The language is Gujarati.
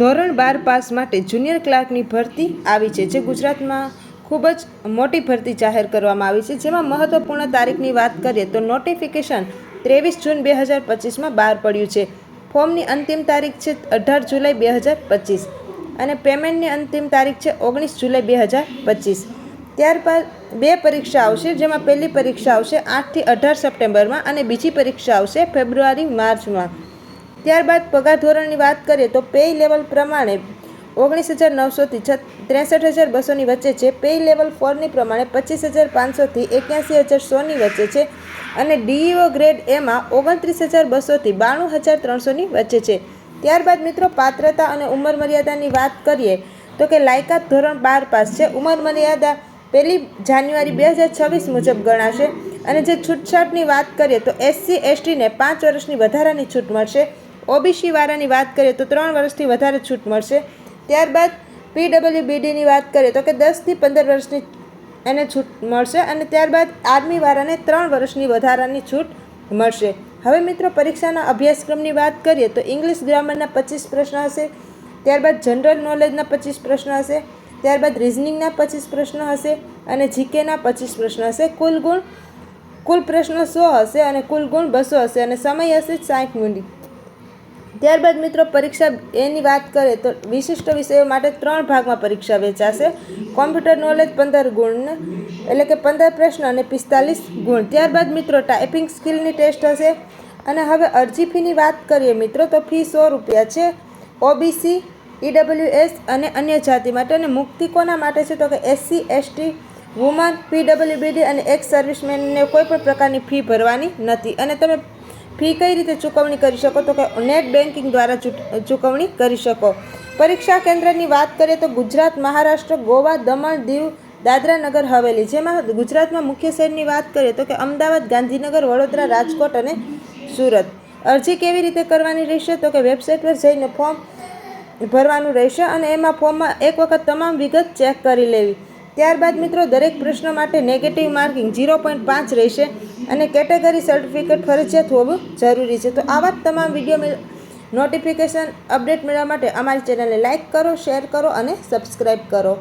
ધોરણ બાર પાસ માટે જુનિયર ક્લાર્કની ભરતી આવી છે, જે ગુજરાતમાં ખૂબ જ મોટી ભરતી જાહેર કરવામાં આવી છે. જેમાં મહત્વપૂર્ણ તારીખની વાત કરીએ તો નોટિફિકેશન ત્રેવીસ જૂન બે હજાર પચીસમાં બહાર પડ્યું છે. ફોર્મની અંતિમ તારીખ છે અઢાર જુલાઈ બે હજાર પચીસ અને પેમેન્ટની અંતિમ તારીખ છે ઓગણીસ જુલાઈ બે હજાર પચીસ. ત્યારબાદ બે પરીક્ષા આવશે, જેમાં પહેલી પરીક્ષા આવશે આઠથી અઢાર સપ્ટેમ્બરમાં અને બીજી પરીક્ષા આવશે ફેબ્રુઆરી માર્ચમાં. ત્યારબાદ પગાર ધોરણની વાત કરીએ તો પે લેવલ પ્રમાણે ઓગણીસ હજાર નવસોથી ત્રેસઠ હજાર બસોની વચ્ચે છે. પે લેવલ ફોરની પ્રમાણે પચીસ હજાર પાંચસોથી એક્યાસી હજાર સોની વચ્ચે છે અને ડીઈઓ ગ્રેડ એમાં ઓગણત્રીસ હજાર બસોથી બાણું હજાર ત્રણસોની વચ્ચે છે. ત્યારબાદ મિત્રો પાત્રતા અને ઉંમર મર્યાદાની વાત કરીએ તો કે લાયકાત ધોરણ બાર પાસ છે. ઉંમર મર્યાદા પહેલી જાન્યુઆરી બે હજાર છવ્વીસ મુજબ ગણાશે અને જે છૂટછાટની વાત કરીએ તો એસસી એસટીને પાંચ વર્ષની વધારાની છૂટ મળશે. ઓબીસી વાળાની વાત કરીએ તો ત્રણ વર્ષથી વધારે છૂટ મળશે. ત્યારબાદ પીડબ્લ્યુબીડીની વાત કરીએ તો કે દસથી પંદર વર્ષની એને છૂટ મળશે અને ત્યારબાદ આર્મી વાળાને ત્રણ વર્ષની વધારાની છૂટ મળશે. હવે મિત્રો પરીક્ષાના અભ્યાસક્રમની વાત કરીએ તો ઇંગ્લિશ ગ્રામરના પચીસ પ્રશ્ન હશે, ત્યારબાદ જનરલ નોલેજના પચીસ પ્રશ્ન હશે, ત્યારબાદ રિઝનિંગના પચીસ પ્રશ્ન હશે અને જીકેના પચીસ પ્રશ્ન હશે. કુલ ગુણ, કુલ પ્રશ્ન સો હશે અને કુલ ગુણ બસો હશે અને સમય હશે સાઠ મિનિટ. ત્યારબાદ મિત્રો પરીક્ષા એની વાત કરીએ તો વિશિષ્ટ વિષયો માટે ત્રણ ભાગમાં પરીક્ષા વેચાશે. કોમ્પ્યુટર નોલેજ પંદર ગુણ, એટલે કે પંદર પ્રશ્ન અને પિસ્તાલીસ ગુણ. ત્યારબાદ મિત્રો ટાઈપિંગ સ્કિલની ટેસ્ટ હશે. અને હવે અરજી ફીની વાત કરીએ મિત્રો તો ફી સો રૂપિયા છે. ઓબીસી ઈડબ્લ્યુએસ અને અન્ય જાતિ માટે. અને મુક્તિ કોના માટે છે? તો કે એસસી એસટી વુમન પીડબ્લ્યુબીડી અને એક્સ સર્વિસમેનને કોઈ પણ પ્રકારની ફી ભરવાની નથી. અને તમે ફી કઈ રીતે ચૂકવણી કરી શકો? તો કે નેટ બેન્કિંગ દ્વારા ચૂકવણી કરી શકો. પરીક્ષા કેન્દ્રની વાત કરીએ તો ગુજરાત, મહારાષ્ટ્ર, ગોવા, દમણ, દીવ, દાદરા નગર, હવેલી. જેમાં ગુજરાતમાં મુખ્ય શહેરની વાત કરીએ તો કે અમદાવાદ, ગાંધીનગર, વડોદરા, રાજકોટ અને સુરત. અરજી કેવી રીતે કરવાની રહેશે? તો કે વેબસાઇટ પર જઈને ફોર્મ ભરવાનું રહેશે અને એમાં ફોર્મમાં એક વખત તમામ વિગત ચેક કરી લેવી. ત્યારબાદ મિત્રો, દરેક પ્રશ્ન માટે નેગેટિવ માર્કિંગ ઝીરો પોઈન્ટ પાંચ રહેશે અને કેટેગરી સર્ટિફિકેટ ફરજિયાત હોવું જરૂરી છે. તો આવા જ તમામ વીડિયો નોટિફિકેશન અપડેટ મેળવવા માટે અમારી ચેનલને લાઇક કરો શેર કરો અને સબસ્ક્રાઈબ કરો.